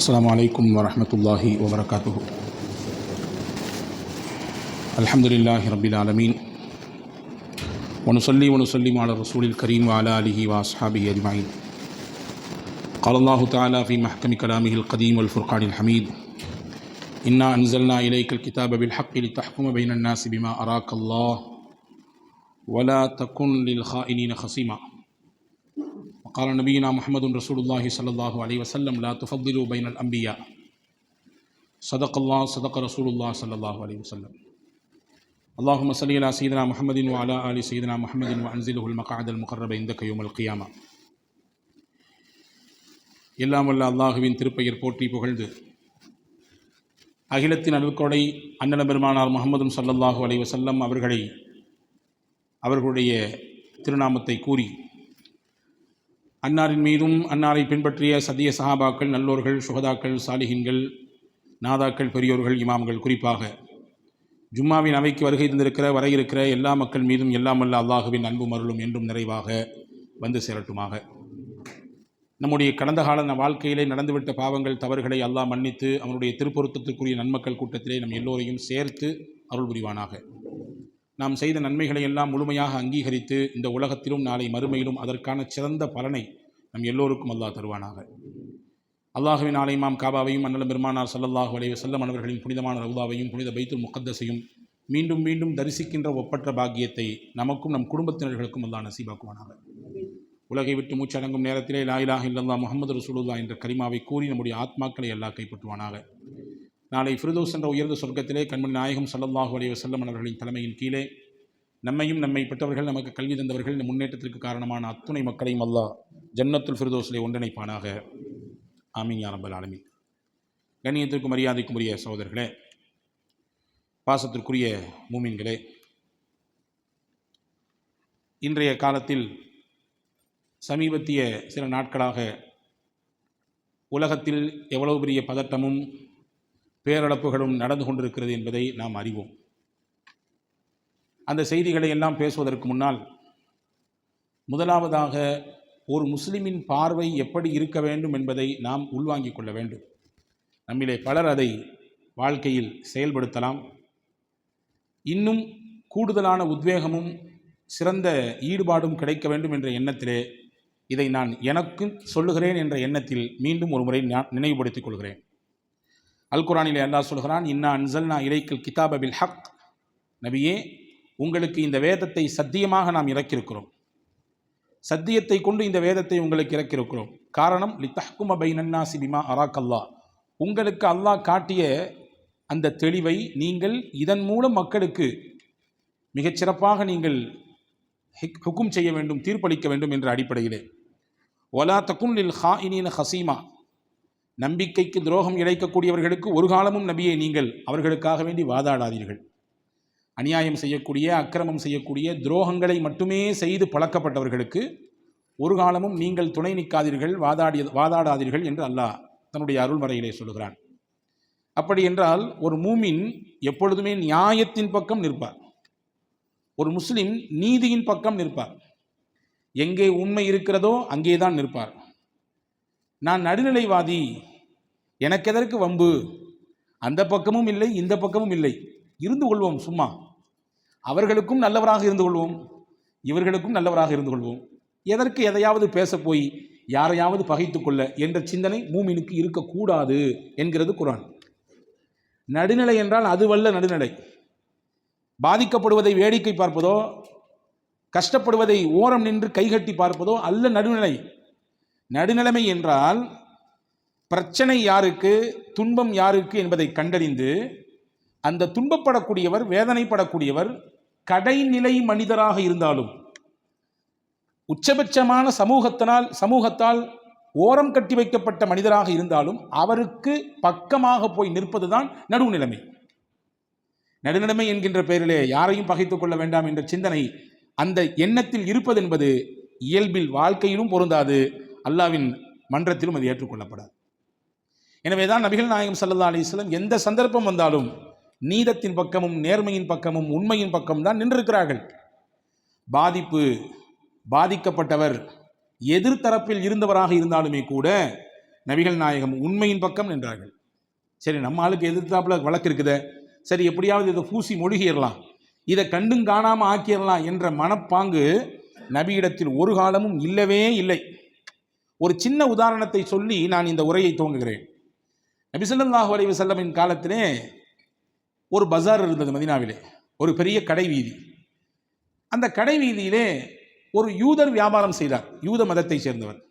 السلام عليكم ورحمة الله وبركاته. الحمد لله رب العالمين. ونصلي ونسلم على الرسول الكريم وعلى آله وأصحابه أجمعين. قال الله تعالى في محكم كلامه القديم والفرقان الحميد إنا أنزلنا إليك الكتاب بالحق لتحكم بين الناس بما أراك الله ولا تكن للخائنين خصيما. وقال نبينا محمد رسول الله صلى الله عليه وسلم لا تفضلوا بين الأنبياء صدق الله صدق رسول الله صلى الله عليه وسلم اللهم صل على سيدنا محمد وعلى آل سيدنا محمد وأنزله المقعد المقرب عندك يوم القيامة எல்லாம் வல்ல அல்லாஹுவின் திருப்பெயர் போற்றி புகழ்ந்து அகிலத்தின் அருள்கொடை அண்ணன பெருமானார் முகமதும் சல்லல்லாஹு அலைஹி வஸல்லம் அவர்களை அவர்களுடைய திருநாமத்தை கூறி அன்னாரின் மீதும் அன்னாரை பின்பற்றிய சத்திய சஹாபாக்கள் நல்லோர்கள் சுகதாக்கள் சாலிஹின்கள் நாதாக்கள் பெரியோர்கள் இமாம்கள் குறிப்பாக ஜும்மாவின் அவைக்கு வருகை தந்திருக்கிற வர இருக்கிற எல்லா மக்கள் மீதும் எல்லாம் அல்ல அல்லாஹுவின் அன்பும் அருளும் என்றும் நிறைவாக வந்து சேரட்டுமாக. நம்முடைய கடந்த கால வாழ்க்கையிலே நடந்துவிட்ட பாவங்கள் தவறுகளை அல்லாஹ் மன்னித்து அவனுடைய திருப்பொருத்தத்திற்குரிய நன்மக்கள் கூட்டத்திலே நம் எல்லோரையும் சேர்த்து அருள் புரிவானாக. நாம் செய்த நன்மைகளை எல்லாம் முழுமையாக அங்கீகரித்து இந்த உலகத்திலும் நாளை மறுமையிலும் அதற்கான சிறந்த பலனை நம் எல்லோருக்கும் அல்லாஹ் தருவானாக. அல்லாஹுவின் ஆலயமாம் காபாவையும் அண்ணலம் பெருமானார் சல்லல்லாஹு அலைய செல்லம் அவர்களின் புனிதமான ரவுதாவையும் புனித பைத்துல் முகத்தசையும் மீண்டும் மீண்டும் தரிசிக்கின்ற ஒப்பற்ற பாக்கியத்தை நமக்கும் நம் குடும்பத்தினர்களுக்கும் அல்லாஹ் நசீபாக்குவானாக. உலகை விட்டு மூச்சடங்கும் நேரத்திலே லாயிலாக இல்லல்லா முகமது ரசூலுல்லா என்ற கரிமாவை கூறி நம்முடைய ஆத்மாக்களை எல்லாம் கைப்பற்றுவானாக. நாளை ஃபிரதோஸ் என்ற உயர்ந்த சொர்க்கத்திலே கண்மணி நாயகம் ஸல்லல்லாஹு அலைய வஸல்லம் அவர்களின் தலைமையின் கீழே நம்மையும் நம்மை பெற்றவர்கள் நமக்கு கல்வி தந்தவர்கள் இந்த முன்னேற்றத்திற்கு காரணமான அத்துணை மக்களையும் அல்லாஹ் ஜன்னத்துல் ஃபிரதோஸிலே ஒன்றிணைப்பானாக. ஆமீன் யாரம்பல் ஆலமின். கண்ணியத்திற்கும் மரியாதைக்கும் உரிய சகோதரர்களே பாசத்திற்குரிய மூமின்களே இன்றைய காலத்தில் சமீபத்திய சில நாட்களாக உலகத்தில் எவ்வளவு பெரிய பதட்டமும் பேரழப்புகளும் நடந்து கொண்டிருக்கிறது என்பதை நாம் அறிவோம். அந்த செய்திகளை எல்லாம் பேசுவதற்கு முன்னால் முதலாவதாக ஒரு முஸ்லிமின் பார்வை எப்படி இருக்க வேண்டும் என்பதை நாம் உள்வாங்கிக் கொள்ள வேண்டும். நம்மிலே பலர் அதை வாழ்க்கையில் செயல்படுத்தலாம். இன்னும் கூடுதலான உத்வேகமும் சிறந்த ஈடுபாடும் கிடைக்க வேண்டும் என்ற எண்ணத்திலே இதை நான் எனக்கும் சொல்லுகிறேன் என்ற எண்ணத்தில் மீண்டும் ஒரு முறை நான் நினைவுபடுத்திக் கொள்கிறேன். அல் குரானிலே அல்லாஹ் சொல்கிறான் இன்னா அன்சல்னா இலைக்கல் கிதாப பில் ஹக். நபியே உங்களுக்கு இந்த வேதத்தை சத்தியமாக நாம் இறக்கியிருக்கிறோம். சத்தியத்தை கொண்டு இந்த வேதத்தை உங்களுக்கு இறக்கியிருக்கிறோம். காரணம் லித்தஹ்கும பைனன்னாசி பிமா அராக் அல்லா உங்களுக்கு அல்லாஹ் காட்டிய அந்த தெளிவை நீங்கள் இதன் மூலம் மக்களுக்கு மிகச்சிறப்பாக நீங்கள் ஹுக்கும் செய்ய வேண்டும் தீர்ப்பளிக்க வேண்டும் என்ற அடிப்படையிலே. ஒலா தக்கும் லில் ஹாயினீன ஹசீமா. நம்பிக்கைக்கு துரோகம் இழைக்கக்கூடியவர்களுக்கு ஒரு காலமும் நபியை நீங்கள். அவர்களுக்காக வேண்டி வாதாடாதீர்கள். அநியாயம் செய்யக்கூடிய அக்கிரமம் செய்யக்கூடிய துரோகங்களை மட்டுமே செய்து பழக்கப்பட்டவர்களுக்கு ஒரு காலமும் நீங்கள் துணை நிற்காதீர்கள் வாதாடிய வாதாடாதீர்கள் என்று அல்லாஹ் தன்னுடைய அருள்மறையிலே சொல்கிறான் அப்படி என்றால் ஒரு மூமின் எப்பொழுதுமே நியாயத்தின் பக்கம் நிற்பார். ஒரு முஸ்லிம் நீதியின் பக்கம் நிற்பார். எங்கே உண்மை இருக்கிறதோ அங்கே தான் நிற்பார். நான் நடுநிலைவாதி எனக்கு எதற்கு வம்பு? அந்த பக்கமும் இல்லை இந்த பக்கமும் இல்லை. இருந்து கொள்வோம் சும்மா. அவர்களுக்கும் நல்லவராக இருந்து கொள்வோம். இவர்களுக்கும் நல்லவராக இருந்து கொள்வோம். எதற்கு எதையாவது பேச போய் யாரையாவது பகைத்துக்கொள்ள என்ற சிந்தனை மூமினுக்கு இருக்கக்கூடாது என்கிறது குரான். நடுநிலை என்றால் அதுவல்ல நடுநிலை. பாதிக்கப்படுவதை வேடிக்கை பார்ப்பதோ கஷ்டப்படுவதை ஓரம் நின்று கைகட்டி பார்ப்பதோ அல்ல நடுநிலை. நடுநிலைமை என்றால் பிரச்சனை யாருக்கு துன்பம் யாருக்கு என்பதை கண்டறிந்து அந்த துன்பப்படக்கூடியவர் வேதனைப்படக்கூடியவர் கடைநிலை மனிதராக இருந்தாலும் உச்சபட்சமான சமூகத்தினால் சமூகத்தால் ஓரம் கட்டி வைக்கப்பட்ட மனிதராக இருந்தாலும் அவருக்கு பக்கமாக போய் நிற்பதுதான் நடுவுநிலைமை நடுநிலைமை என்கின்ற பெயரிலே யாரையும் பகைத்துக் கொள்ள வேண்டாம் என்ற சிந்தனை அந்த எண்ணத்தில் இருப்பது என்பது இயல்பில் வாழ்க்கையிலும் பொருந்தாது. அல்லாவின் மன்றத்திலும் அது ஏற்றுக்கொள்ளப்படாது. எனவே தான் நபிகள் நாயகம் சல்லா அலிஸ்லம் எந்த சந்தர்ப்பம் வந்தாலும் நீதத்தின் பக்கமும் நேர்மையின் பக்கமும் உண்மையின் பக்கம் தான் நின்றிருக்கிறார்கள். பாதிப்பு பாதிக்கப்பட்டவர் எதிர்த்தரப்பில் இருந்தவராக இருந்தாலுமே கூட நபிகள் நாயகம் உண்மையின் பக்கம் நின்றார்கள். சரி நம்ம ஆளுக்கு எதிர்த்தாப்புல வழக்கு இருக்குதே. சரி எப்படியாவது இதை பூசி மொழிகிடலாம் இதை கண்டும் காணாமல் ஆக்கிடலாம் என்ற மனப்பாங்கு நபியிடத்தில் ஒரு காலமும் இல்லவே இல்லை. ஒரு சின்ன உதாரணத்தை சொல்லி நான் இந்த உரையை துவங்குகிறேன். நபிசல்லாஹு அலி வசல்லமின் காலத்திலே ஒரு பஜார் இருந்தது மதினாவிலே. ஒரு பெரிய கடை வீதி. அந்த கடை வீதியிலே ஒரு யூதர் வியாபாரம் செய்தார். யூத மதத்தை சேர்ந்தவர்.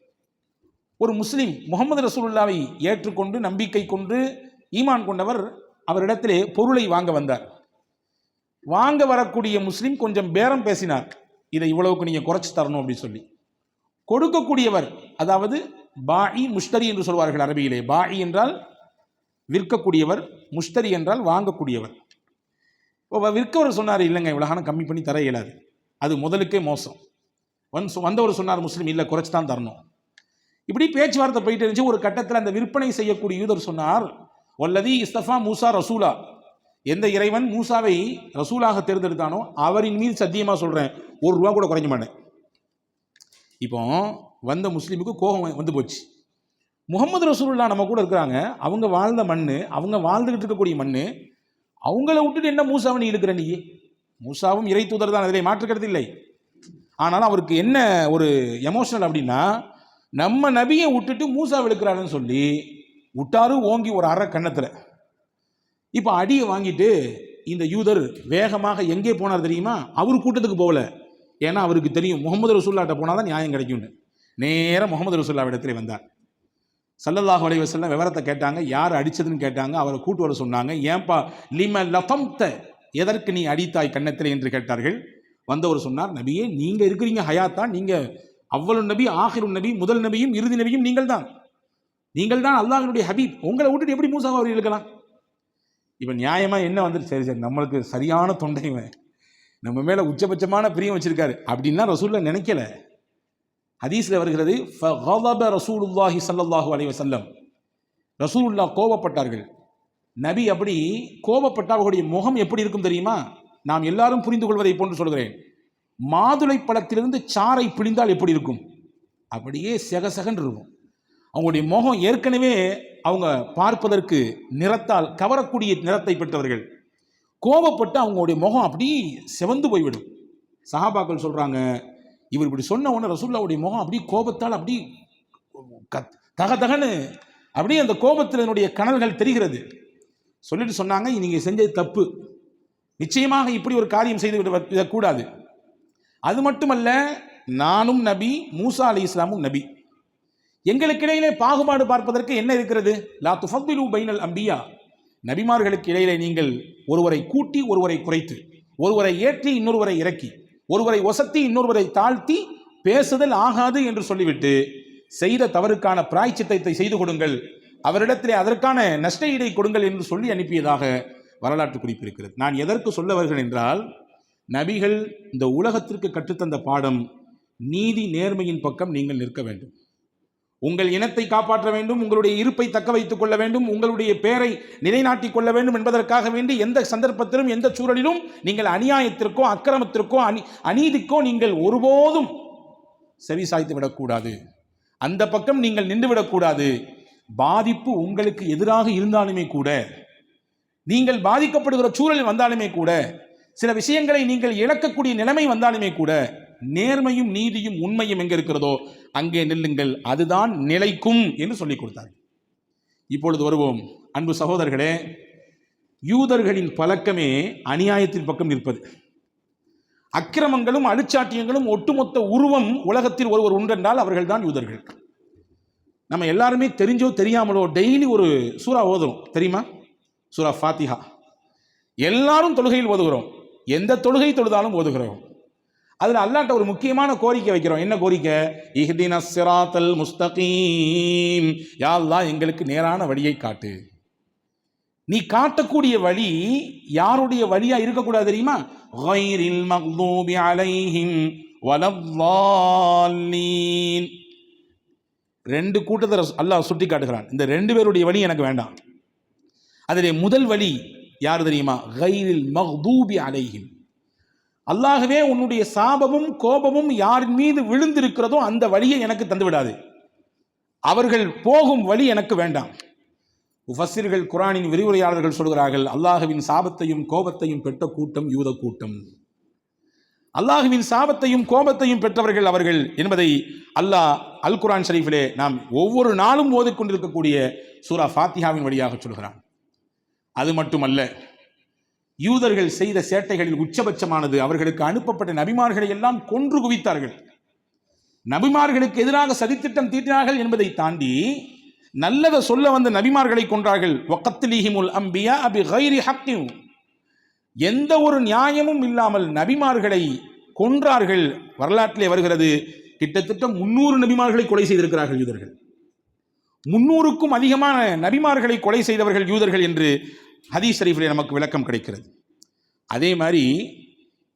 ஒரு முஸ்லீம் முகமது ரசூலுல்லாவை ஏற்றுக்கொண்டு நம்பிக்கை கொண்டு ஈமான் கொண்டவர் அவரிடத்திலே பொருளை வாங்க வந்தார். வாங்க வரக்கூடிய முஸ்லீம் கொஞ்சம் பேரம் பேசினார். இதை இவ்வளவுக்கு நீங்கள் குறைச்சி தரணும் அப்படின்னு சொல்லி. கொடுக்கக்கூடியவர் அதாவது பாயி முஷ்தரி என்று சொல்வார்கள் அரபியிலே. பாயி என்றால் விற்கக்கூடியவர் முஷ்தரி என்றால் வாங்கக்கூடியவர். இப்போ விற்கவர் சொன்னார் இல்லைங்க இவ்வளோ கம்மி பண்ணி தர இயலாது. அது முதலுக்கே மோசம். வந் வந்தவர் சொன்னார் முஸ்லீம் இல்லை குறைச்சி தான் தரணும். இப்படி பேச்சுவார்த்தை போயிட்டு இருந்துச்சு. ஒரு கட்டத்தில் அந்த விற்பனை செய்யக்கூடிய யூதர் சொன்னார் வல்லதி இஸ்தஃபா மூசா ரசூலா. எந்த இறைவன் மூசாவை ரசூலாக தேர்ந்தெடுத்தானோ அவரின் மீது சத்தியமாக சொல்கிறேன் ஒரு ரூபா கூட குறைஞ்ச மாட்டேன். இப்போ வந்த முஸ்லீமுக்கு கோபம் வந்து போச்சு. முகமது ரசூல்லா நம்ம கூட இருக்கிறாங்க. அவங்க வாழ்ந்த மண் அவங்க வாழ்ந்துகிட்டு இருக்கக்கூடிய மண் அவங்கள விட்டுட்டு என்ன மூசாவை நீ இழுக்கிற நீ? மூசாவும் இறை தூதர் தான் அதிலே மாற்றுக்கிறது இல்லை. ஆனாலும் அவருக்கு என்ன ஒரு எமோஷனல் அப்படின்னா நம்ம நபியை விட்டுட்டு மூசா விழுக்கிறாருன்னு சொல்லி விட்டாரு ஓங்கி ஒரு அற கன்னத்தில். இப்போ அடியை வாங்கிட்டு இந்த யூதர் வேகமாக எங்கே போனார் தெரியுமா? அவர் கூட்டத்துக்கு போகல. ஏன்னா அவருக்கு தெரியும் முகமது ரசூல்லாட்ட போனால் தான் நியாயம் கிடைக்கும்னு. நேராக முகமது ரசூல்லா இடத்துல வந்தார். சல்லல்லாஹ் அலைஹி செல்லம் விவரத்தை கேட்டாங்க. யார் அடிச்சதுன்னு கேட்டாங்க. அவரை கூட்டு வர சொன்னாங்க. ஏன்பா? லிம லஃபம்த? எதற்கு நீ அடித்தாய் கன்னத்தில் என்று கேட்டார்கள். வந்தவர் சொன்னார் நபியே நீங்கள் இருக்கிறீங்க ஹயாத்தா. நீங்கள் அவ்வளவு நபி ஆகிரும் நபி முதல் நபியும் இறுதி நபியும் நீங்கள் தான் நீங்கள் தான் அல்லாஹினுடைய ஹபீப். உங்களை விட்டுட்டு எப்படி மூசாக அவர் இருக்கலாம்? இப்போ நியாயமாக என்ன வந்துட்டு சரி சரி. நம்மளுக்கு சரியான தொண்டைவன் நம்ம மேலே உச்சபட்சமான பிரியம் வச்சுருக்காரு. அப்படின்னா ரசூலில் நினைக்கல. ஹதீஸில் வருகிறது ஃபகதப ரசூலுல்லாஹி ஸல்லல்லாஹு அலைஹி வஸல்லம். ரசூலுல்லா கோபப்பட்டார்கள். நபி அப்படி கோபப்பட்டால் அவருடைய முகம் எப்படி இருக்கும் தெரியுமா? நாம் எல்லாரும் புரிந்து கொள்வதை போன்று சொல்கிறேன். மாதுளை பழத்திலிருந்து சாறை பிழிந்தால் எப்படி இருக்கும்? அப்படியே செகசகன் இருக்கும். அவங்களுடைய முகம் ஏற்கனவே அவங்க பார்ப்பதற்கு நிறத்தால் கவரக்கூடிய நிறத்தை பெற்றவர்கள். கோபப்பட்டு அவங்களுடைய முகம் அப்படி செவந்து போய்விடும். சஹாபாக்கள் சொல்கிறாங்க இவர் இப்படி சொன்ன உடனே ரசூல்லாவுடைய முகம் அப்படி கோபத்தால் அப்படி கத் தக தகன்னு அப்படியே அந்த கோபத்தினுடைய கனல்கள் தெரிகிறது. சொல்லிட்டு சொன்னாங்க நீங்கள் செஞ்சது தப்பு. நிச்சயமாக இப்படி ஒரு காரியம் செய்து விட விடக்கூடாது. அது மட்டுமல்ல நானும் நபி மூசா அலி இஸ்லாமும் நபி. எங்களுக்கு இடையிலே பாகுபாடு பார்ப்பதற்கு என்ன இருக்கிறது? லா துஃபிலு பைனல் அம்பியா. நபிமார்களுக்கு இடையிலே நீங்கள் ஒருவரை கூட்டி ஒருவரை குறைத்து ஒருவரை ஏற்றி இன்னொருவரை இறக்கி. ஒருவரை ஒசத்தி இன்னொருவரை தாழ்த்தி பேசுதல் ஆகாது என்று சொல்லிவிட்டு செய்த தவறுக்கான பிராய்ச்சித்தத்தை செய்து கொடுங்கள். அவரிடத்திலே அதற்கான நஷ்ட ஈடை கொடுங்கள் என்று சொல்லி அனுப்பியதாக வரலாற்று குறிப்பு இருக்கிறது நான் எதற்கு சொல்ல வருகிறேன் என்றால் நபிகள் இந்த உலகத்திற்கு கற்றுத்தந்த பாடம் நீதி நேர்மையின் பக்கம் நீங்கள் நிற்க வேண்டும். உங்கள் இனத்தை காப்பாற்ற வேண்டும் உங்களுடைய இருப்பை தக்க வைத்துக் கொள்ள வேண்டும் உங்களுடைய பெயரை நிலைநாட்டிக் கொள்ள வேண்டும் என்பதற்காக வேண்டி எந்த சந்தர்ப்பத்திலும் எந்த சூழலிலும் நீங்கள் அநியாயத்திற்கோ அக்கிரமத்திற்கோ அநீ அநீதிக்கோ நீங்கள் ஒருபோதும் செவி சாய்த்து விடக்கூடாது. அந்த பக்கம் நீங்கள் நின்று விடக்கூடாது. பாதிப்பு உங்களுக்கு எதிராக இருந்தாலுமே கூட நீங்கள் பாதிக்கப்படுகிற சூழல் வந்தாலுமே கூட சில விஷயங்களை நீங்கள் இழக்கக்கூடிய நிலைமை வந்தாலுமே கூட நேர்மையும் நீதியும் உண்மையும் எங்க இருக்கிறதோ அங்கே நில்லுங்கள் அதுதான் நிலைக்கும் என்று சொல்லிக் கொடுத்தார். இப்பொழுது வருவோம். அன்பு சகோதரர்களே யூதர்களின் பழக்கமே அநியாயத்தின் பக்கம் நிற்பது. அக்கிரமங்களும் அழுச்சாட்டியங்களும் ஒட்டுமொத்த உருவம் உலகத்தில் ஒருவர் உண்டென்றால் அவர்கள் தான் யூதர்கள். நம்ம எல்லாருமே தெரிஞ்சோ தெரியாமலோ டெய்லி ஒரு சூறா ஓதுறோம். தெரியுமா? சூரா ஃபாத்திஹா. எல்லாரும் தொழுகையில் ஓதுகிறோம். எந்த தொழுகை தொழுதாலும் ஓதுகிறோம். அதில் அல்லாட்ட ஒரு முக்கியமான கோரிக்கை வைக்கிறோம். என்ன கோரிக்கை? இஹ்தின சிராத்தல் முஸ்தகீம். யா அல்லாஹ் எங்களுக்கு நேரான வழியை காட்டு. நீ காட்டக்கூடிய வழி யாருடைய வழியா இருக்கக்கூடாது தெரியுமா? ஹைரில் மக்தூபி அலைஹிம் வலல்லாலீன் ரெண்டு கூட்டத்தை அல்லாஹ் சுட்டி காட்டுகிறான். இந்த ரெண்டு பேருடைய வழி எனக்கு வேண்டாம். அதிலே முதல் வழி யார் தெரியுமா? கைரில் மக்தூபி அலைஹிம். அல்லாகவே உன்னுடைய சாபமும் கோபமும் யாரின் மீது விழுந்திருக்கிறதோ அந்த வழியை எனக்கு தந்துவிடாது. அவர்கள் போகும் வழி எனக்கு வேண்டாம். உபசிர்கள் குரானின் விரிவுரையாளர்கள் சொல்கிறார்கள் அல்லாஹுவின் சாபத்தையும் கோபத்தையும் பெற்ற கூட்டம் யூத கூட்டம். அல்லாஹுவின் சாபத்தையும் கோபத்தையும் பெற்றவர்கள் அவர்கள் என்பதை அல்லாஹ் அல் குரான் ஷரீஃபிலே நாம் ஒவ்வொரு நாளும் ஓதிக்கொண்டிருக்கக்கூடிய சூரா ஃபாத்திஹாவின் வழியாக சொல்கிறான். அது மட்டுமல்ல யூதர்கள் செய்த சேட்டைகளில் உச்சபட்சமானது. அவர்களுக்கு அனுப்பப்பட்ட நபிமார்களை எல்லாம் கொன்று குவித்தார்கள். நபிமார்களுக்கு எதிராக சதித்திட்டம் தீட்டினார்கள் என்பதை தாண்டி நல்லதை சொல்ல வந்த நபிமார்களை கொன்றார்கள். வக்கத்திலிஹிமுல் அம்பியா அபி கைரி ஹக்கிம். எந்த ஒரு நியாயமும் இல்லாமல் நபிமார்களை கொன்றார்கள். வரலாற்றிலே வருகிறது கிட்டத்தட்ட முன்னூறு நபிமார்களை கொலை செய்திருக்கிறார்கள் யூதர்கள். முன்னூறுக்கும் அதிகமான நபிமார்களை கொலை செய்தவர்கள் யூதர்கள் என்று ஹதீஸ் ஷரீஃபிலே நமக்கு விளக்கம் கிடைக்கிறது. அதே மாதிரி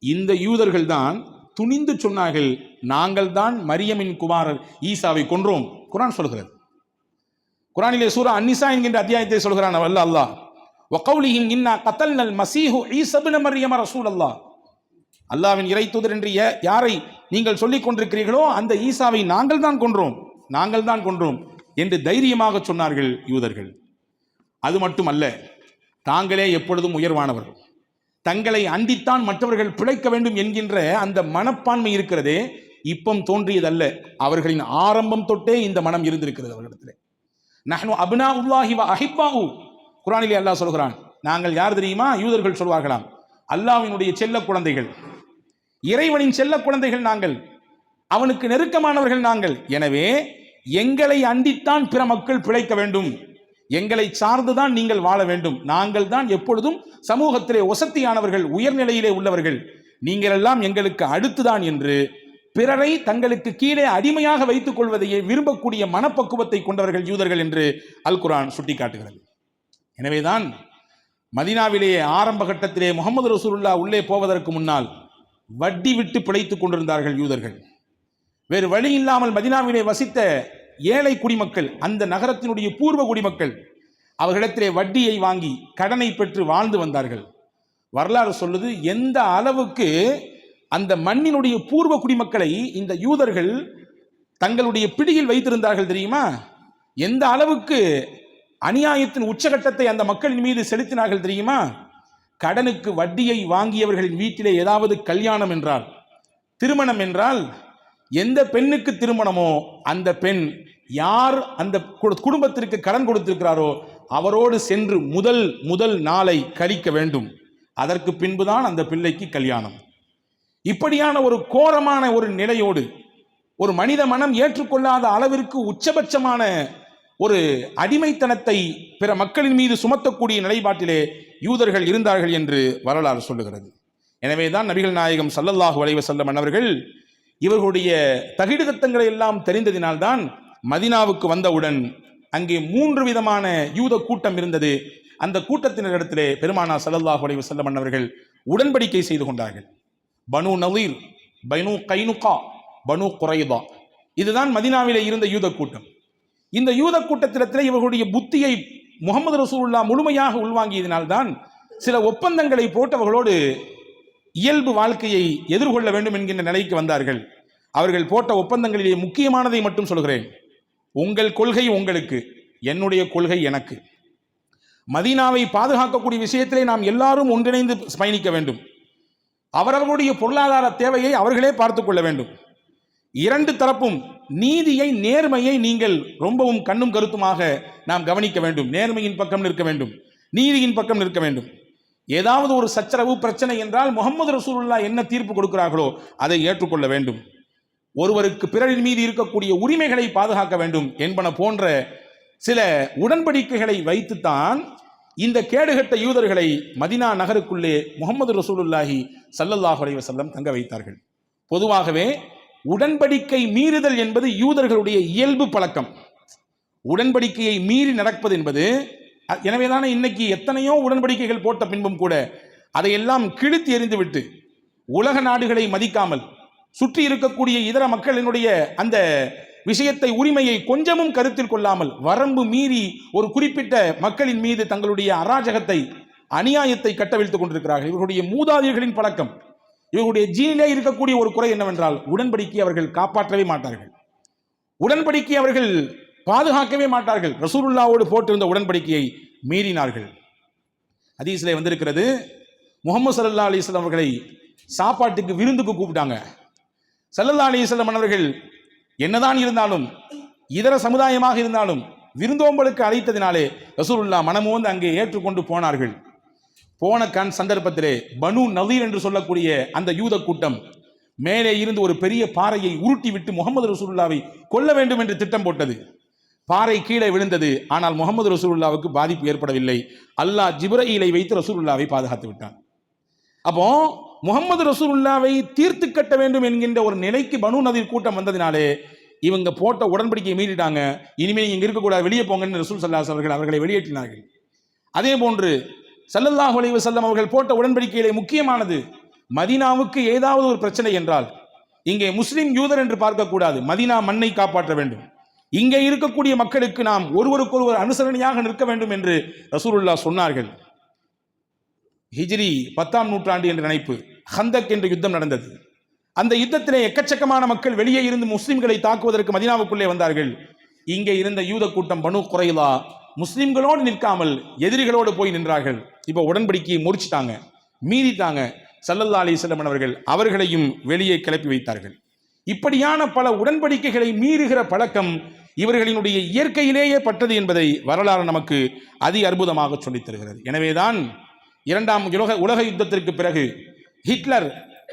இந்த யூதர்கள் தான் துணிந்து சொன்னார்கள் நாங்கள் தான் மரியமின் குமாரர் ஈசாவை கொன்றோம். குரான் சொல்கிறது. குரானிலே சூரா அன்னிசா என்கின்ற அத்தியாயத்தை சொல்கிறான் அல்ல அல்லாஹ். வகௌலிஹிம் இன்னா கத்தல் நல் மசீஹு ஈசபின மரியம ரசூல் அல்லாஹ் அல்லாவின் இறை தூதர் என்று யாரை நீங்கள் சொல்லிக் கொண்டிருக்கிறீர்களோ அந்த ஈசாவை நாங்கள் தான் கொன்றோம். நாங்கள் தான் கொன்றோம் என்று தைரியமாக சொன்னார்கள் யூதர்கள். அது மட்டுமல்ல தாங்களே எப்பொழுதும் உயர்வானவர்கள். தங்களை அண்டித்தான் மற்றவர்கள் பிழைக்க வேண்டும் என்கின்ற அந்த மனப்பான்மை இருக்கிறதே இப்பம் தோன்றியதல்ல. அவர்களின் ஆரம்பம் தொட்டே இந்த மனம் இருந்திருக்கிறது அவர்களிடத்தில். நஹ்னு அபினா உல்லாஹி அஹிப்பாவு அஹிப்பாஹு. குரானிலே அல்லாஹ் சொல்கிறான் நாங்கள் யார் தெரியுமா? யூதர்கள் சொல்வார்களாம் அல்லாஹ்வினுடைய செல்ல குழந்தைகள். இறைவனின் செல்ல குழந்தைகள் நாங்கள். அவனுக்கு நெருக்கமானவர்கள் நாங்கள். எனவே எங்களை அண்டித்தான் பிற மக்கள் பிழைக்க வேண்டும். எங்களை சார்ந்துதான் நீங்கள் வாழ வேண்டும். நாங்கள் தான் எப்பொழுதும் சமூகத்திலே ஒசத்தியானவர்கள் உயர்நிலையிலே உள்ளவர்கள். நீங்கள் எல்லாம் எங்களுக்கு அடுத்துதான் என்று பிறரை தங்களுக்கு கீழே அடிமையாக வைத்துக் கொள்வதையே விரும்பக்கூடிய மனப்பக்குவத்தை கொண்டவர்கள் யூதர்கள் என்று அல் குரான் சுட்டிக்காட்டுகிறது. எனவேதான் மதினாவிலேயே ஆரம்ப கட்டத்திலே முகமது ரசூலுல்லா உள்ளே போவதற்கு முன்னால் வட்டி விட்டு பிழைத்துக் கொண்டிருந்தார்கள் யூதர்கள். வேறு வழி இல்லாமல் மதினாவிலே வசித்த ஏழை குடிமக்கள் அந்த நகரத்தினுடைய பூர்வ குடிமக்கள் அவர்களிடத்திலே வட்டியை வாங்கி கடனை பெற்று வாழ்ந்து வந்தார்கள். வரலாறு சொல்லுது எந்த அளவுக்கு அந்த மண்ணினுடைய பூர்வ குடிமக்களை இந்த யூதர்கள் தங்களுடைய பிடியில் வைத்திருந்தார்கள் தெரியுமா? எந்த அளவுக்கு அநியாயத்தின் உச்சகட்டத்தை அந்த மக்களின் மீது செலுத்தினார்கள் தெரியுமா? கடனுக்கு வட்டியை வாங்கியவர்களின் வீட்டிலே ஏதாவது கல்யாணம் என்றால் திருமணம் என்றால் எந்த பெண்ணுக்கு திருமணமோ அந்த பெண் யார் அந்த குடும்பத்திற்கு கடன் கொடுத்திருக்கிறாரோ அவரோடு சென்று முதல் முதல் நாளை கழிக்க வேண்டும். அதற்கு பின்புதான் அந்த பிள்ளைக்கு கல்யாணம். இப்படியான ஒரு கோரமான ஒரு நிலையோடு ஒரு மனித மனம் ஏற்றுக்கொள்ளாத அளவிற்கு உச்சபட்சமான ஒரு அடிமைத்தனத்தை பிற மக்களின் மீது சுமத்தக்கூடிய நிலைப்பாட்டிலே யூதர்கள் இருந்தார்கள் என்று வரலாறு சொல்லுகிறது. எனவேதான் நபிகள் நாயகம் சல்லல்லாஹு அலைஹி வஸல்லம் அவர்கள் இவர்களுடைய தகிடுதத்தங்களை எல்லாம் தெரிந்ததினால்தான் மதினாவுக்கு வந்தவுடன் அங்கே மூன்று விதமான யூத கூட்டம் இருந்தது. அந்த கூட்டத்தினரிடத்திலே பெருமானா ஸல்லல்லாஹு அலைஹி வஸல்லம் அவர்கள் உடன்படிக்கை செய்து கொண்டார்கள். பனு நவீர் பனு கைனுகா பனு குறைதா. இதுதான் மதினாவிலே இருந்த யூத கூட்டம். இந்த யூத கூட்டத்திடத்தில் இவர்களுடைய புத்தியை முகமது ரசூல்லா முழுமையாக உள்வாங்கியதினால்தான் சில ஒப்பந்தங்களை போட்டவர்களோடு இயல்பு வாழ்க்கையை எதிர்கொள்ள வேண்டும் என்கின்ற நிலைக்கு வந்தார்கள். அவர்கள் போட்ட ஒப்பந்தங்களிலே முக்கியமானதை மட்டும் சொல்கிறேன். உங்கள் கொள்கை உங்களுக்கு என்னுடைய கொள்கை எனக்கு. மதீனாவை பாதுகாக்கக்கூடிய விஷயத்திலே நாம் எல்லாரும் ஒன்றிணைந்து பயணிக்க வேண்டும். அவரவர்களுடைய பொருளாதார தேவையை அவர்களே பார்த்துக்கொள்ள வேண்டும். இரண்டு தரப்பும் நீதியை நேர்மையை நீங்கள் ரொம்பவும் கண்ணும் கருத்துமாக நாம் கவனிக்க வேண்டும். நேர்மையின் பக்கம் நிற்க வேண்டும். நீதியின் பக்கம் நிற்க வேண்டும். ஏதாவது ஒரு சச்சரவு பிரச்சனை என்றால் முகமது ரசூலுல்லா என்ன தீர்ப்பு கொடுக்கிறார்களோ அதை ஏற்றுக்கொள்ள வேண்டும். ஒருவருக்கு பிறரின் மீது இருக்கக்கூடிய உரிமைகளை பாதுகாக்க வேண்டும் என்பன போன்ற சில உடன்படிக்கைகளை வைத்துத்தான் இந்த கேடுகட்ட யூதர்களை மதினா நகருக்குள்ளே முகமது ரசூலுல்லாஹி சல்லல்லாஹுடைய அலைஹி தங்க வைத்தார்கள். பொதுவாகவே உடன்படிக்கை மீறுதல் என்பது யூதர்களுடைய இயல்பு பழக்கம். உடன்படிக்கையை மீறி நடப்பது என்பது எனவே தானே இன்னைக்கு எத்தனையோ உடன்படிக்கைகள் போட்ட பின்பும் கூட அதையெல்லாம் கிழித்து எறிந்துவிட்டு உலக நாடுகளை மதிக்காமல் சுற்றி இருக்கக்கூடிய இதர மக்களினுடைய அந்த விஷயத்தை உரிமையை கொஞ்சமும் கருத்தில் கொள்ளாமல் வரம்பு மீறி ஒரு குறிப்பிட்ட மக்களின் மீது தங்களுடைய அராஜகத்தை அநியாயத்தை கட்டவிழ்த்துக் கொண்டிருக்கிறார்கள். இவர்களுடைய மூதாதையர்களின் பழக்கம் இவர்களுடைய ஜீனிலே இருக்கக்கூடிய ஒரு குறை என்னவென்றால் உடன்படிக்கை அவர்கள் காப்பாற்றவே மாட்டார்கள். உடன்படிக்கை அவர்கள் பாதுகாக்கவே மாட்டார்கள். ரசூலுல்லாவோடு போட்டிருந்த உடன்படிக்கையை மீறினார்கள். அதீசிலே வந்திருக்கிறது முகமது சல்லா அலிஸ்லாம் அவர்களை சாப்பாட்டுக்கு விருந்துக்கு கூப்பிட்டாங்க. சல்லல்லா அலிஸ்லாம் அவர்கள் என்னதான் இருந்தாலும் இதர சமுதாயமாக இருந்தாலும் விருந்தோம்பலுக்கு அழைத்ததினாலே ரசூலுல்லா மனமோந்து அங்கே ஏற்றுக்கொண்டு போனார்கள். போன கண் சந்தர்ப்பத்திலே பனு நதீர் என்று சொல்லக்கூடிய அந்த யூத கூட்டம் மேலே இருந்து ஒரு பெரிய பாறையை உருட்டி விட்டு முகமது ரசூலுல்லாவை கொல்ல வேண்டும் என்று திட்டம் போட்டது. பாறை கீழே விழுந்தது ஆனால் முகமது ரசூலுல்லாவுக்கு பாதிப்பு ஏற்படவில்லை. அல்லாஹ் ஜிப்ரஈலை வைத்து ரசூலுல்லாவை பாதுகாத்து விட்டான். அப்போ முகமது ரசூலுல்லாவை தீர்த்து கட்ட வேண்டும் என்கின்ற ஒரு நிலைக்கு பனு நதிர் கூட்டம் வந்ததினாலே இவங்க போட்ட உடன்படிக்கையை மீறிட்டாங்க. இனிமேல் இங்கே இருக்கக்கூடாது வெளியே போங்கன்னு ரசூல் சல்லாஸ் அவர்கள் அவர்களை வெளியேற்றினார்கள். அதே போன்று சல்லல்லாஹ் அலைஹி செல்லம் அவர்கள் போட்ட உடன்படிக்கையிலே முக்கியமானது மதீனாவுக்கு ஏதாவது ஒரு பிரச்சனை என்றால் இங்கே முஸ்லிம் யூதர் என்று பார்க்கக்கூடாது மதீனா மண்ணை காப்பாற்ற வேண்டும். இங்கே இருக்கக்கூடிய மக்களுக்கு நாம் ஒருவருக்கொருவர் அனுசரணையாக நிற்க வேண்டும் என்று ரசூலுல்லா சொன்னார்கள். ஹிஜ்ரி பத்தாம் நூற்றாண்டு என்ற நினைப்பு ஹந்தக் என்ற யுத்தம் நடந்தது. அந்த யுத்தத்திலே எக்கச்சக்கமான மக்கள் வெளியே இருந்து முஸ்லிம்களை தாக்குவதற்கு மதினாவுக்குள்ளே வந்தார்கள். இங்கே இருந்த யூத கூட்டம் பனு குறைலா முஸ்லிம்களோடு நிற்காமல் எதிரிகளோடு போய் நின்றார்கள். இப்போ உடன்படிக்கையை முறிச்சிட்டாங்க மீறிட்டாங்க. சல்லல்லா அலிஸ்லம் அவர்கள் அவர்களையும் வெளியே கிளப்பி வைத்தார்கள். இப்படியான பல உடன்படிக்கைகளை மீறுகிற பழக்கம் இவர்களினுடைய இயற்கையிலேயே பட்டது என்பதை வரலாறு நமக்கு அதி அற்புதமாக சொல்லித் தருகிறது. எனவேதான் இரண்டாம் உலக உலக யுத்தத்திற்கு பிறகு ஹிட்லர்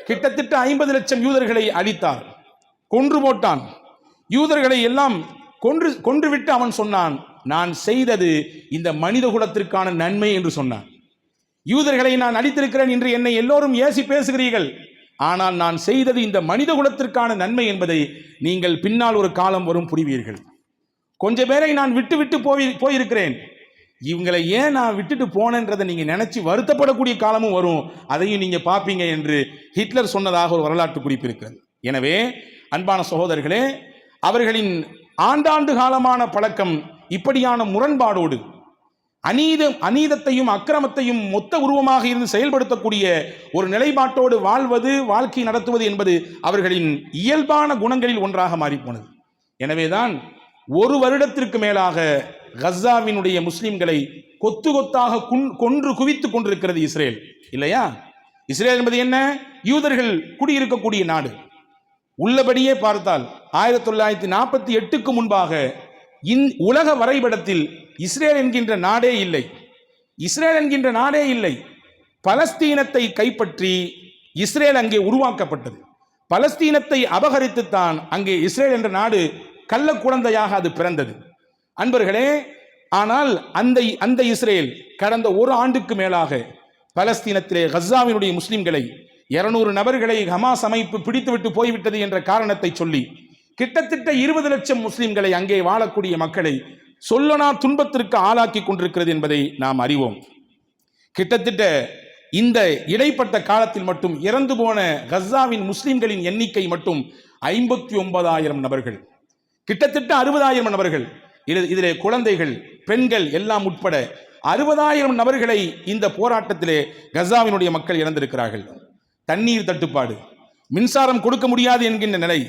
கிட்டத்தட்ட ஐம்பது லட்சம் யூதர்களை அழித்தார். கொன்று போட்டான். யூதர்களை எல்லாம் கொன்று கொன்றுவிட்டு அவன் சொன்னான் நான் செய்தது இந்த மனித குலத்திற்கான நன்மை என்று சொன்னான். யூதர்களை நான் அழித்திருக்கிறேன் என்று என்னை எல்லோரும் ஏசி பேசுகிறீர்கள். ஆனால் நான் செய்தது இந்த மனித குலத்திற்கான நன்மை என்பதை நீங்கள் பின்னால் ஒரு காலம் வரும் புரிவீர்கள். கொஞ்ச பேரை நான் விட்டு விட்டு போய் போயிருக்கிறேன். இவங்களை ஏன் நான் விட்டுட்டு போனேன்றதை நீங்க நினைச்சு வருத்தப்படக்கூடிய காலமும் வரும். அதையும் நீங்க பார்ப்பீங்க என்று ஹிட்லர் சொன்னதாக ஒரு வரலாற்று குறிப்பு இருக்கிறது. எனவே அன்பான சகோதரர்களே அவர்களின் ஆண்டாண்டு காலமான பழக்கம் இப்படியான முரண்பாடோடு அநீதம் அநீதத்தையும் அக்கிரமத்தையும் மொத்த உருவமாக இருந்து செயல்படுத்தக்கூடிய ஒரு நிலைப்பாட்டோடு வாழ்வது வாழ்க்கை நடத்துவது என்பது அவர்களின் இயல்பான குணங்களில் ஒன்றாக மாறிப்போனது. எனவேதான் ஒரு வருடத்திற்கு மேலாக கஸ்ஸாவினுடைய முஸ்லிம்களை கொத்து கொத்தாக கொன்று குவித்துக் கொண்டிருக்கிறது இஸ்ரேல். இல்லையா? இஸ்ரேல் என்பது என்ன? யூதர்கள் குடியிருக்கக்கூடிய நாடு. உள்ளபடியே பார்த்தால் ஆயிரத்தி தொள்ளாயிரத்தி நாற்பத்தி எட்டுக்கு முன்பாக இந் உலக வரைபடத்தில் இஸ்ரேல் என்கின்ற நாடே இல்லை. இஸ்ரேல் என்கின்ற நாடே இல்லை. பலஸ்தீனத்தை கைப்பற்றி இஸ்ரேல் அங்கே உருவாக்கப்பட்டது. பலஸ்தீனத்தை அபகரித்துத்தான் அங்கே இஸ்ரேல் என்ற நாடு கள்ள குழந்தையாக அது பிறந்தது. அன்பர்களே ஆனால் அந்த அந்த இஸ்ரேல் கடந்த ஒரு ஆண்டுக்கு மேலாக பலஸ்தீனத்திலே கஸ்ஸாவினுடைய முஸ்லிம்களை இருநூறு நபர்களை ஹமாஸ் அமைப்பு பிடித்துவிட்டு போய்விட்டது என்ற காரணத்தை சொல்லி கிட்டத்தட்ட இருபது லட்சம் முஸ்லிம்களை அங்கே வாழக்கூடிய மக்களை சொல்லனா துன்பத்திற்கு ஆளாக்கி கொண்டிருக்கிறது என்பதை நாம் அறிவோம். கிட்டத்தட்ட இந்த இடைப்பட்ட காலத்தில் மட்டும் இறந்து போன கஸ்ஸாவின் முஸ்லிம்களின் எண்ணிக்கை மட்டும் ஐம்பத்தி ஒன்பதாயிரம் நபர்கள். கிட்டத்தட்ட அறுபதாயிரம் நபர்கள். இது இதிலே குழந்தைகள் பெண்கள் எல்லாம் உட்பட அறுபதாயிரம் நபர்களை இந்த போராட்டத்திலே கசாவினுடைய மக்கள் இறந்திருக்கிறார்கள் தண்ணீர் தட்டுப்பாடு மின்சாரம் கொடுக்க முடியாது என்கின்ற நிலை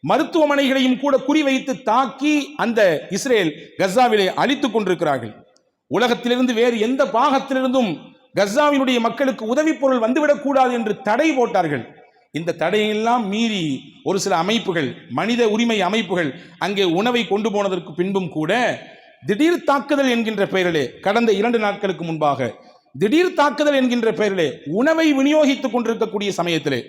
மருத்துவமனைகளையும் கூட குறிவைத்து தாக்கி அந்த இஸ்ரேல் கசாவிலே அழித்துக் கொண்டிருக்கிறார்கள். உலகத்திலிருந்து வேறு எந்த பாகத்திலிருந்தும் கஸ்ஸாவினுடைய மக்களுக்கு உதவிப் பொருள் வந்துவிடக்கூடாது என்று தடை போட்டார்கள். இந்த தடையெல்லாம் மீறி ஒரு சில அமைப்புகள் மனித உரிமை அமைப்புகள் அங்கே உணவை கொண்டு போனதற்கு பின்பும் கூட திடீர் தாக்குதல் என்கின்ற பெயரிலே கடந்த இரண்டு நாட்களுக்கு முன்பாக திடீர் தாக்குதல் என்கின்ற பெயரிலே உணவை விநியோகித்துக் கொண்டிருக்கக்கூடிய சமயத்திலே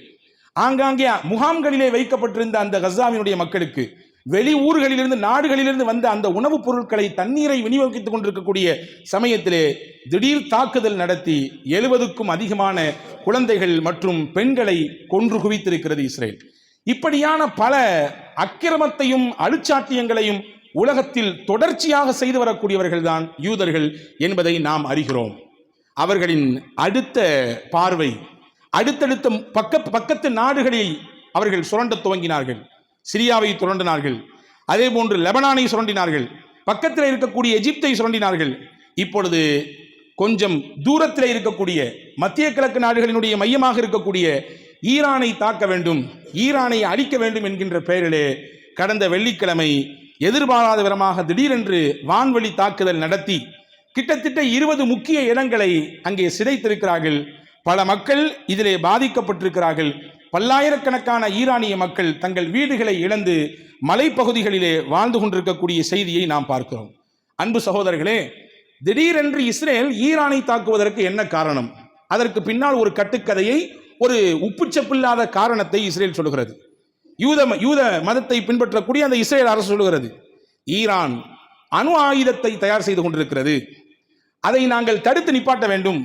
ஆங்காங்கே முகாம்களிலே வைக்கப்பட்டிருந்த அந்த கஸ்ஸாவினுடைய மக்களுக்கு வெளி ஊர்களிலிருந்து நாடுகளிலிருந்து வந்த அந்த உணவுப் பொருட்களை தண்ணீரை விநியோகித்துக் கொண்டிருக்கக்கூடிய சமயத்திலே திடீர் தாக்குதல் நடத்தி எழுபதுக்கும் அதிகமான குழந்தைகள் மற்றும் பெண்களை கொன்று குவித்திருக்கிறது இஸ்ரேல். இப்படியான பல அக்கிரமத்தையும் அழுச்சாட்டியங்களையும் உலகத்தில் தொடர்ச்சியாக செய்து வரக்கூடியவர்கள் தான் யூதர்கள் என்பதை நாம் அறிகிறோம். அவர்களின் அடுத்த பார்வை அடுத்தடுத்த பக்க பக்கத்து நாடுகளில் அவர்கள் சுரண்டத் துவங்கினார்கள். சிரியாவை சுரண்டினார்கள் அதே போன்று லெபனானை சுரண்டினார்கள். பக்கத்தில் இருக்கக்கூடிய எஜிப்தை சுரண்டினார்கள். இப்பொழுது கொஞ்சம் தூரத்தில் இருக்கக்கூடிய மத்திய கிழக்கு நாடுகளினுடைய மையமாக இருக்கக்கூடிய ஈரானை தாக்க வேண்டும் ஈரானை அழிக்க வேண்டும் என்கின்ற பெயரிலே கடந்த வெள்ளிக்கிழமை எதிர்பாராத விதமாக திடீரென்று வான்வழி தாக்குதல் நடத்தி கிட்டத்தட்ட இருபது முக்கிய இடங்களை அங்கே சிதைத்திருக்கிறார்கள். பல மக்கள் இதிலே பாதிக்கப்பட்டிருக்கிறார்கள். பல்லாயிரக்கணக்கான ஈரானிய மக்கள் தங்கள் வீடுகளை இழந்து மலைப்பகுதிகளிலே வாழ்ந்து கொண்டிருக்கக்கூடிய செய்தியை நாம் பார்க்கிறோம். அன்பு சகோதரர்களே திடீரென்று இஸ்ரேல் ஈரானை தாக்குவதற்கு என்ன காரணம்? அதற்கு பின்னால் ஒரு கட்டுக்கதையை ஒரு உப்புச்சப்பில்லாத காரணத்தை இஸ்ரேல் சொல்கிறது யூத யூத மதத்தை பின்பற்றக்கூடிய அந்த இஸ்ரேல் அரசு சொல்கிறது ஈரான் அணு ஆயுதத்தை தயார் செய்து கொண்டிருக்கிறது. அதை நாங்கள் தடுத்து நிப்பாட்ட வேண்டும்.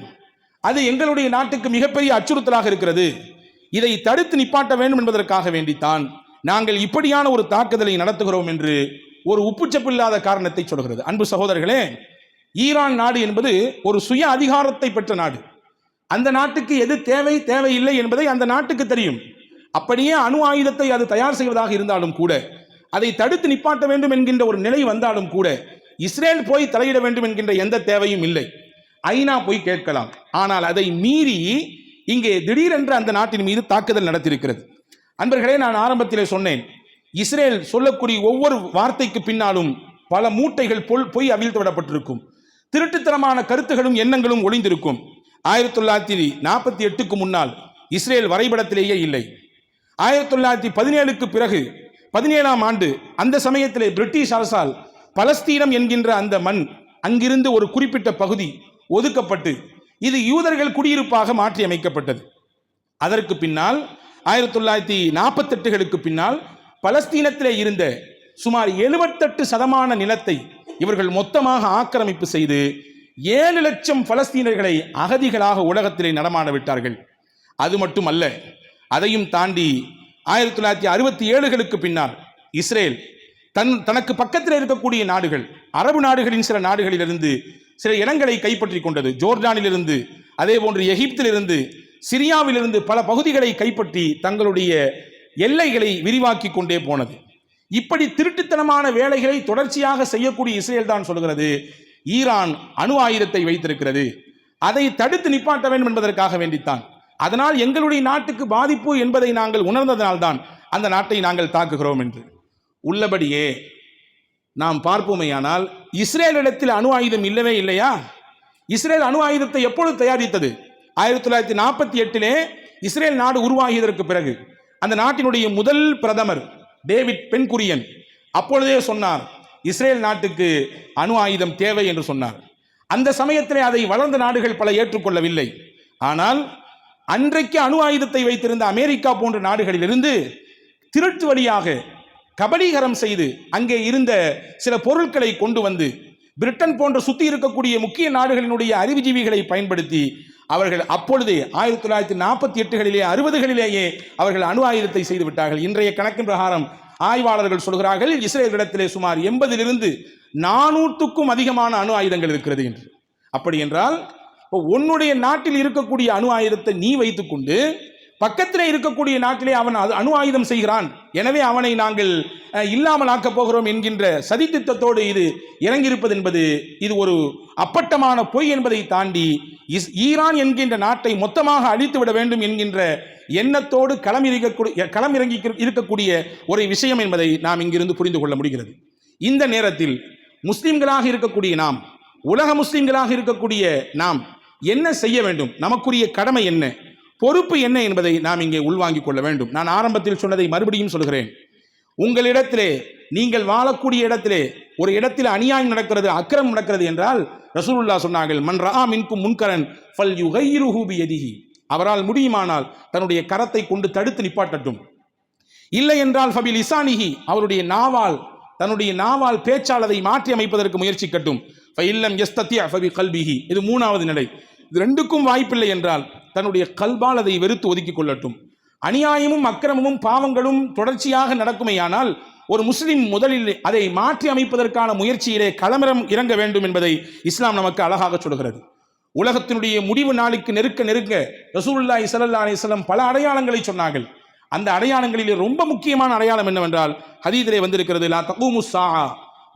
அது எங்களுடைய நாட்டுக்கு மிகப்பெரிய அச்சுறுத்தலாக இருக்கிறது. இதை தடுத்து நிப்பாட்ட வேண்டும் என்பதற்காக வேண்டித்தான் நாங்கள் இப்படியான ஒரு தாக்குதலை நடத்துகிறோம் என்று ஒரு உப்புச்சப்பில்லாத காரணத்தை சொல்கிறது. அன்பு சகோதரர்களே ஈரான் நாடு என்பது ஒரு சுய அதிகாரத்தை பெற்ற நாடு. அந்த நாட்டுக்கு எது தேவை தேவையில்லை என்பதை அந்த நாட்டுக்கு தெரியும். அப்படியே அணு ஆயுதத்தை அது தயார் செய்வதாக இருந்தாலும் கூட அதை தடுத்து நிப்பாட்ட வேண்டும் என்கின்ற ஒரு நிலை வந்தாலும் கூட இஸ்ரேல் போய் தலையிட வேண்டும் என்கின்ற எந்த தேவையும் இல்லை. ஐநா போய் கேட்கலாம். ஆனால் அதை மீறி இங்கே திடீரென்று அந்த நாட்டின் மீது தாக்குதல் நடத்தியிருக்கிறது. அன்பர்களே நான் ஆரம்பத்திலே சொன்னேன் இஸ்ரேல் சொல்லக்கூடிய ஒவ்வொரு வார்த்தைக்கு பின்னாலும் பல மூட்டைகள் பொல் பொய் அவிழ்த்து விடப்பட்டிருக்கும். திருட்டுத்தனமான கருத்துகளும் எண்ணங்களும் ஒளிந்திருக்கும். ஆயிரத்தி தொள்ளாயிரத்தி நாற்பத்தி எட்டுக்கு முன்னால் இஸ்ரேல் வரைபடத்திலேயே இல்லை. ஆயிரத்தி தொள்ளாயிரத்தி பதினேழுக்கு பிறகு பதினேழாம் ஆண்டு அந்த சமயத்திலே பிரிட்டிஷ் அரசால் பலஸ்தீனம் என்கின்ற அந்த மண் அங்கிருந்து ஒரு குறிப்பிட்ட பகுதி ஒதுக்கப்பட்டு இது யூதர்கள் குடியிருப்பாக மாற்றி அமைக்கப்பட்டது. அதற்கு பின்னால் ஆயிரத்தி தொள்ளாயிரத்தி நாற்பத்தெட்டுகளுக்கு பின்னால் பலஸ்தீனத்திலே இருந்த சுமார் எழுபத்தெட்டு சதமான நிலத்தை இவர்கள் மொத்தமாக ஆக்கிரமிப்பு செய்து ஏழு லட்சம் பலஸ்தீனர்களை அகதிகளாக உலகத்திலே நடமாட விட்டார்கள். அது மட்டுமல்ல அதையும் தாண்டி ஆயிரத்தி தொள்ளாயிரத்தி அறுபத்தி ஏழுகளுக்கு பின்னால் இஸ்ரேல் தன் தனக்கு பக்கத்தில் இருக்கக்கூடிய நாடுகள் அரபு நாடுகளின் சில நாடுகளிலிருந்து சில இடங்களை கைப்பற்றி கொண்டது. ஜோர்டானிலிருந்து அதே போன்று எகிப்திலிருந்து சிரியாவிலிருந்து பல பகுதிகளை கைப்பற்றி தங்களுடைய எல்லைகளை விரிவாக்கி கொண்டே போனது. இப்படி திருட்டுத்தனமான வேலைகளை தொடர்ச்சியாக செய்யக்கூடிய இஸ்ரேல் தான் சொல்கிறது ஈரான் அணு ஆயுதத்தை வைத்திருக்கிறது. அதை தடுத்து நிப்பாட்ட வேண்டும் என்பதற்காக வேண்டித்தான். அதனால் எங்களுடைய நாட்டுக்கு பாதிப்பு என்பதை நாங்கள் உணர்ந்ததனால்தான் அந்த நாட்டை நாங்கள் தாக்குகிறோம் என்று. உள்ளபடியே நாம் பார்ப்போமேயானால் இஸ்ரேலிடத்தில் அணு ஆயுதம் இல்லவே இல்லையா? இஸ்ரேல் அணு ஆயுதத்தை எப்பொழுது தயாரித்தது? ஆயிரத்தி தொள்ளாயிரத்தி நாற்பத்தி எட்டிலே இஸ்ரேல் நாடு உருவாகியதற்கு பிறகு. அந்த நாட்டினுடைய முதல் பிரதமர் டேவிட் பென்குரியன் அப்பொழுதே சொன்னார் இஸ்ரேல் நாட்டுக்கு அணு ஆயுதம் தேவை என்று சொன்னார். அந்த சமயத்திலே அதை வளர்ந்த நாடுகள் பல ஏற்றுக்கொள்ளவில்லை. ஆனால் அன்றைக்கு அணு ஆயுதத்தை வைத்திருந்த அமெரிக்கா போன்ற நாடுகளிலிருந்து திருட்டு வழியாக கபலீகரம் செய்து அங்கே இருந்த சில பொருட்களை கொண்டு வந்து பிரிட்டன் போன்ற சுத்தி இருக்கக்கூடிய முக்கிய நாடுகளினுடைய அறிவுஜீவிகளை பயன்படுத்தி அவர்கள் அப்பொழுதே ஆயிரத்தி தொள்ளாயிரத்தி நாற்பத்தி எட்டுகளிலே அறுபதுகளிலேயே அவர்கள் அணு ஆயுதத்தை செய்து விட்டார்கள். இன்றைய கணக்கின் பிரகாரம் ஆய்வாளர்கள் சொல்கிறார்கள் இஸ்ரேலிடத்திலே சுமார் எண்பதிலிருந்து நானூற்றுக்கும் அதிகமான அணு ஆயுதங்கள் இருக்கிறது என்று. அப்படி என்றால் இப்போ உன்னுடைய நாட்டில் இருக்கக்கூடிய அணு ஆயுதத்தை நீ வைத்துக்கொண்டு பக்கத்தில் இருக்கக்கூடிய நாட்டிலே அவன் அது அணு ஆயுதம் செய்கிறான். எனவே அவனை நாங்கள் இல்லாமல் ஆக்கப் போகிறோம் என்கின்ற சதித்திட்டத்தோடு இது இறங்கியிருப்பது என்பது இது ஒரு அப்பட்டமான பொய் என்பதை தாண்டி இஸ் ஈரான் என்கின்ற நாட்டை மொத்தமாக அழித்து விட வேண்டும் என்கின்ற எண்ணத்தோடு களமிறங்கக்கூடிய களமிறங்கி இருக்கக்கூடிய ஒரு விஷயம் என்பதை நாம் இங்கிருந்து புரிந்து கொள்ள முடிகிறது. இந்த நேரத்தில் முஸ்லிம்களாக இருக்கக்கூடிய நாம் உலக முஸ்லிம்களாக இருக்கக்கூடிய நாம் என்ன செய்ய வேண்டும்? நமக்குரிய கடமை என்ன? பொறுப்பு என்ன என்பதை நாம் இங்கே உள்வாங்கிக் கொள்ள வேண்டும். நான் ஆரம்பத்தில் சொன்னதை மறுபடியும் சொல்கிறேன் உங்களிடத்திலே நீங்கள் வாழக்கூடிய இடத்திலே ஒரு இடத்தில் அநியாயம் நடக்கிறது அக்கிரமம் நடக்கிறது என்றால் ரசூலுல்லா சொன்னார்கள் மன் ரா மின்கும் முன்கரன் ஃபல் யுகைருஹு அவரால் முடியுமானால் தன்னுடைய கரத்தை கொண்டு தடுத்து நிப்பாட்டட்டும். இல்லை என்றால் ஃபபில் இசானிஹி அவருடைய நாவால் தன்னுடைய நாவால் பேச்சாளரை மாற்றி அமைப்பதற்கு முயற்சிக்கட்டும். இல்லம் எஸ்தத்தியா ஃபபி கல்பிஹி. இது மூணாவது நிலை. இது ரெண்டுக்கும் வாய்ப்பில்லை என்றால் தன்னுடைய கல்பால் அதை வெறுத்து ஒதுக்கிக் கொள்ளட்டும். அநியாயமும் அக்கிரமமும் பாவங்களும் தொடர்ச்சியாக நடக்குமேயானால் ஒரு முஸ்லிம் முதலில் அதை மாற்றி அமைப்பதற்கான முயற்சியிலே களமிறம் இறங்க வேண்டும் என்பதை இஸ்லாம் நமக்கு அழகாக சொல்கிறது உலகத்தினுடைய முடிவு நாளுக்கு நெருக்க நெருக்க ரசூலுல்லாஹி ஸல்லல்லாஹு அலைஹி பல அடையாளங்களை சொன்னார்கள். அந்த அடையாளங்களிலே ரொம்ப முக்கியமான அடையாளம் என்னவென்றால் ஹதீதிலே வந்திருக்கிறது லா தகூமு சாஹா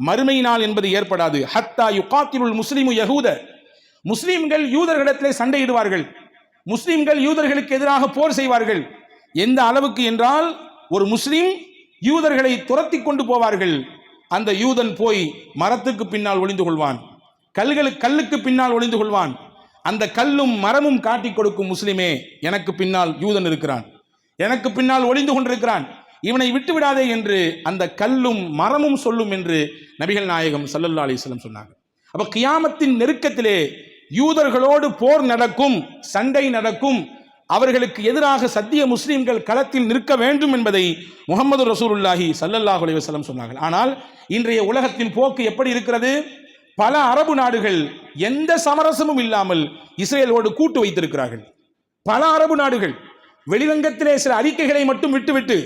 மறுமை நாள் என்பது ஏற்படாது. ஹத்தா யுகாத்திருள் முஸ்லிமு யகூத முஸ்லிம்கள் யூதர்களிடத்திலே சண்டையிடுவார்கள். முஸ்லிம்கள் யூதர்களுக்கு எதிராக போர் செய்வார்கள். எந்த அளவுக்கு என்றால் ஒரு முஸ்லிம் யூதர்களை துரத்தி கொண்டு போவார்கள். அந்த யூதன் போய் மரத்துக்கு பின்னால் ஒளிந்து கொள்வான். கல்களுக்கு கல்லுக்கு பின்னால் ஒளிந்து கொள்வான். அந்த கல்லும் மரமும் காட்டிக் கொடுக்கும் முஸ்லிமே எனக்கு பின்னால் யூதன் இருக்கிறான். எனக்கு பின்னால் ஒளிந்து கொண்டிருக்கிறான். இவனை விட்டு விடாதே என்று அந்த கல்லும் மரமும் சொல்லும் என்று நபிகள் நாயகம் சல்லல்லா அலிஸ்லம் சொன்னாங்க. அப்போ கியாமத்தின் நெருக்கத்திலே யூதர்களோடு போர் நடக்கும் சண்டை நடக்கும் அவர்களுக்கு எதிராக சத்திய முஸ்லிம்கள் களத்தில் நிற்க வேண்டும் என்பதை முகமது ரசூலுல்லாஹி சல்லல்லாஹு அலைஹி வஸல்லம் சொன்னார்கள். ஆனால் இன்றைய உலகத்தின் போக்கு எப்படி இருக்கிறது? பல அரபு நாடுகள் எந்த சமரசமும் இல்லாமல் இஸ்ரேலோடு கூட்டு வைத்திருக்கிறார்கள். பல அரபு நாடுகள் வெளிரங்கத்திலே சில அறிக்கைகளை மட்டும் விட்டுவிட்டு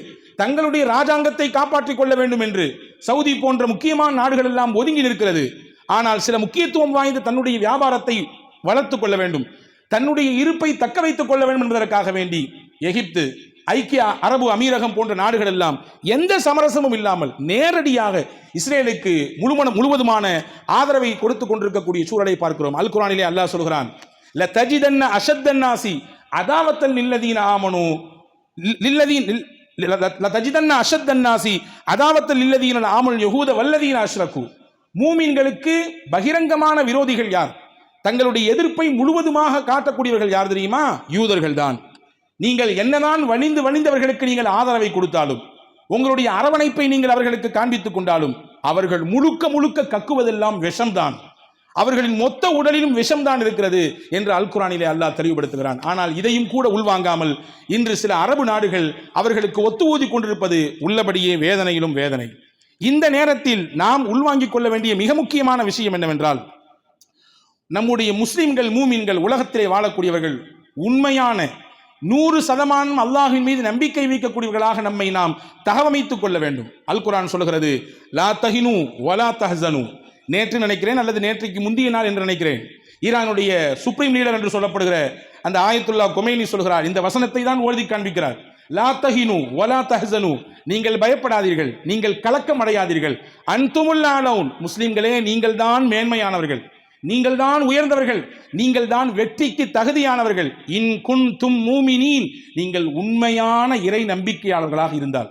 தங்களுடைய ராஜாங்கத்தை காப்பாற்றிக் கொள்ள வேண்டும் என்று சவுதி போன்ற முக்கியமான நாடுகள் எல்லாம் ஒதுங்கி நிற்கிறது. ஆனால் சில முக்கியத்துவம் வாய்ந்த தன்னுடைய வியாபாரத்தை வளர்த்துக் கொள்ள வேண்டும். தன்னுடைய இருப்பை தக்க வைத்துக் கொள்ள வேண்டும் என்பதற்காக வேண்டி எகிப்து ஐக்கிய அரபு அமீரகம் போன்ற நாடுகள் எல்லாம் எந்த சமரசமும் இல்லாமல் நேரடியாக இஸ்ரேலுக்கு முழுமன முழுவதுமான ஆதரவை கொடுத்து கொண்டிருக்கக்கூடிய சூழலை பார்க்கிறோம். அல் குரானிலே அல்லாஹ் சொல்கிறான் ல தஜிதன்ன அஷத்தன்னாசி அதாவத்தல் நில்லதீன ஆமனு நில்லதீன் ல தஜிதன்ன அஷத்தன்னாசி அதாவத்தல் நில்லதீன ஆமல் யகூத வல்லதீன அஷ்ரகு மூமின்களுக்கு பகிரங்கமான விரோதிகள் யார்? தங்களுடைய எதிர்ப்பை முழுவதுமாக காட்டக்கூடியவர்கள் யார் தெரியுமா? யூதர்கள் தான் நீங்கள் என்னதான் வணிந்து வணிந்தவர்களுக்கு நீங்கள் ஆதரவை கொடுத்தாலும் உங்களுடைய அரவணைப்பை நீங்கள் அவர்களுக்கு காண்பித்துக் கொண்டாலும் அவர்கள் முழுக்க முழுக்க கக்குவதெல்லாம் விஷம்தான். அவர்களின் மொத்த உடலிலும் விஷம்தான் இருக்கிறது என்று அல் குரானிலே அல்லாஹ் தெளிவுபடுத்துகிறான். ஆனால் இதையும் கூட உள்வாங்காமல் இன்று சில அரபு நாடுகள் அவர்களுக்கு ஒத்து ஊதி கொண்டிருப்பது உள்ளபடியே வேதனையிலும் வேதனை. இந்த நேரத்தில் நாம் உள்வாங்கிக் கொள்ள வேண்டிய மிக முக்கியமான விஷயம் என்னவென்றால் நம்முடைய முஸ்லிம்கள் மூமின்கள் உலகத்திலே வாழக்கூடியவர்கள் உண்மையான நூறு சதமானம் அல்லாஹின் மீது நம்பிக்கை வைக்கக்கூடியவர்களாக நம்மை நாம் தகவமைத்துக் கொள்ள வேண்டும். அல் குரான் சொல்கிறது லா தஹினு வலா தஹசனு. நேற்று நினைக்கிறேன் அல்லது நேற்றைக்கு முந்தைய நாள் என்று நினைக்கிறேன். ஈரானுடைய சுப்ரீம் லீடர் என்று சொல்லப்படுகிற அந்த ஆயத்துல்லா கொமைனி சொல்கிறார் இந்த வசனத்தை தான் ஓதி காண்பிக்கிறார். லா தஹினு ஒலா தஹசனு. நீங்கள் பயப்படாதீர்கள் நீங்கள் கலக்கம் அடையாதீர்கள் அன்துமுல்லாலவுன் முஸ்லிம்களே நீங்கள் தான் மேன்மையானவர்கள். நீங்கள் தான் உயர்ந்தவர்கள். நீங்கள் தான் வெற்றிக்கு தகுதியானவர்கள். இன் குன் தும் மூமினீன். நீங்கள் உண்மையான இறை நம்பிக்கையாளர்களாக இருந்தால்.